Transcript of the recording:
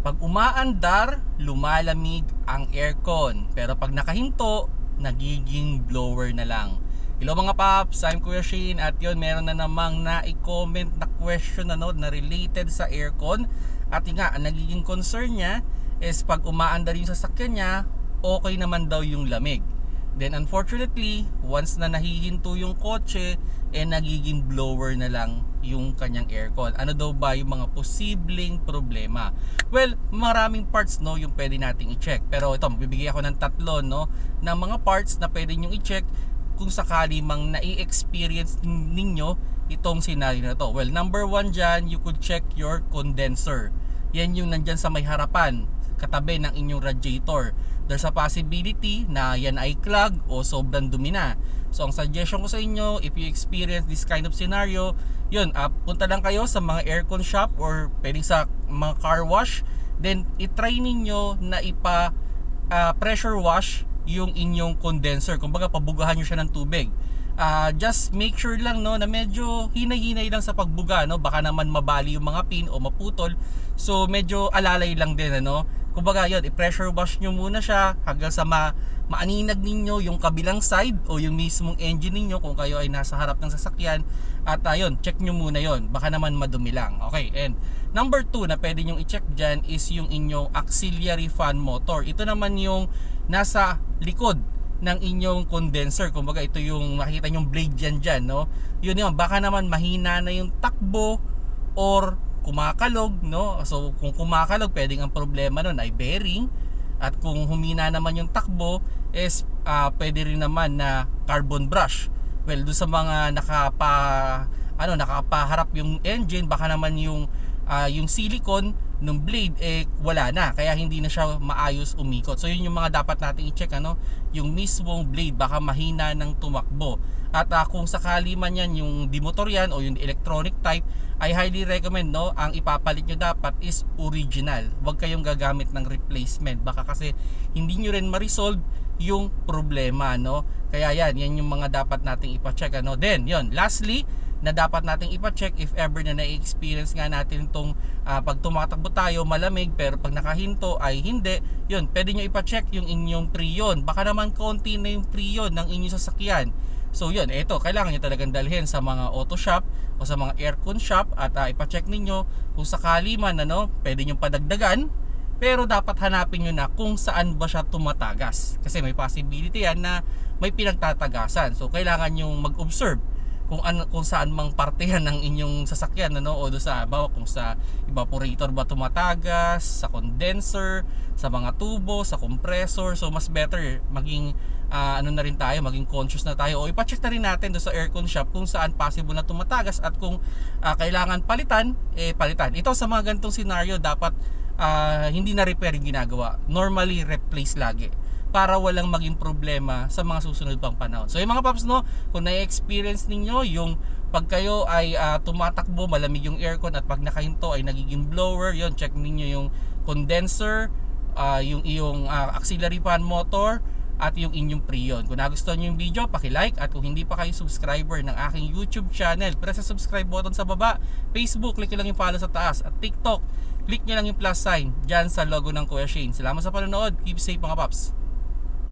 Pag umaandar, lumalamig ang aircon. Pero pag nakahinto, nagiging blower na lang. Hello mga paps, I'm Kuya Shane at yun meron na namang na-comment na question na, no, na related sa aircon at yun nga, ang nagiging concern niya is pag umaandar yung sasakyan niya, okay naman daw yung lamig. Then unfortunately, once na nahihinto yung kotse, eh nagiging blower na lang yung kanyang aircon. Ano daw ba yung mga posibleng problema? Well, maraming parts no yung pwede nating i-check. Pero ito, magbibigay ako ng tatlo no ng mga parts na pwede nyo i-check kung sakali mang nai-experience ninyo itong scenario na to. Well, number one dyan, you could check your condenser. Yan yung nandyan sa may harapan, katabi ng inyong radiator there's a possibility na yan ay clog o sobrang dumi na. So ang suggestion ko sa inyo, if you experience this kind of scenario, yun, uh, punta lang kayo sa mga aircon shop or pwedeng sa mga car wash, then itry ninyo na ipa uh, pressure wash yung inyong condenser. Kumbaga pabugahan nyo siya ng tubig. Uh, just make sure lang no na medyo hinay-hinay lang sa pagbuga no? Baka naman mabali yung mga pin o maputol. So medyo alalay lang din ano? Kumbaga yun, i-pressure wash nyo muna siya hanggang sa ma maaninag ninyo yung kabilang side o yung mismong engine ninyo kung kayo ay nasa harap ng sasakyan. At ayun, uh, check nyo muna yon baka naman madumi lang. Okay, and number 2 na pwede nyo i-check dyan is yung inyong auxiliary fan motor. Ito naman yung nasa likod ng inyong condenser. Kumbaga ito yung makikita nyong blade dyan dyan no? yun yun, baka naman mahina na yung takbo or kumakalog no? So kung kumakalog pwedeng ang problema nun ay bearing. At kung humina naman yung takbo is uh, pwede rin naman na carbon brush. Well do sa mga nakapa ano nakapaharap yung engine baka naman yung uh, yung silicone ng blade eh wala na. Kaya hindi na siya maayos umikot. So yun yung mga dapat nating i-check ano? Yung mismong blade baka mahina ng tumakbo. At uh, kung sakali man yan yung dimotor yan o yung electronic type I highly recommend no? Ang ipapalit nyo dapat is original. Huwag kayong gagamit ng replacement. Baka kasi hindi nyo rin ma-resolve yung problema no? Kaya yan yan yung mga dapat nating ipa-check ano? Then yon lastly na dapat nating ipa-check if ever na na-experience nga natin itong uh, pag tumatakbo tayo malamig pero pag nakahinto ay hindi yun pwede nyo ipa-check yung inyong prion baka naman konti na yung prion ng inyong sasakyan. So yun ito kailangan nyo talagang dalhin sa mga auto shop o sa mga aircon shop at uh, ipa-check ninyo kung sakali man ano pwede nyo padagdagan pero dapat hanapin nyo na kung saan ba siya tumatagas. Kasi may possibility yan na may pinagtatagasan. So kailangan nyo mag-observe kung ano kung saan mang partehan ng inyong sasakyan ano o do sa bawa kung sa evaporator ba tumatagas sa condenser sa mga tubo sa compressor so mas better maging uh, ano na rin tayo maging conscious na tayo. O ipa-check na rin natin do sa aircon shop kung saan possible na tumatagas at kung uh, kailangan palitan eh palitan. Ito sa mga ganitong scenario dapat uh, hindi na repair yung ginagawa. Normally replace lagi para walang maging problema sa mga susunod pang panahon. So yung mga paps no, kung na-experience ninyo yung pag kayo ay uh, tumatakbo, malamig yung aircon at pag nakahinto ay nagiging blower, yon check ninyo yung condenser, uh, yung iyong uh, auxiliary fan motor at yung inyong preon. Kung nagustuhan nyo yung video, paki-like at kung hindi pa kayo subscriber ng aking YouTube channel, press sa subscribe button sa baba. Facebook, click nyo lang yung follow sa taas. At TikTok, click nyo lang yung plus sign dyan sa logo ng Kuya Shane. Salamat sa panonood. Keep safe mga paps.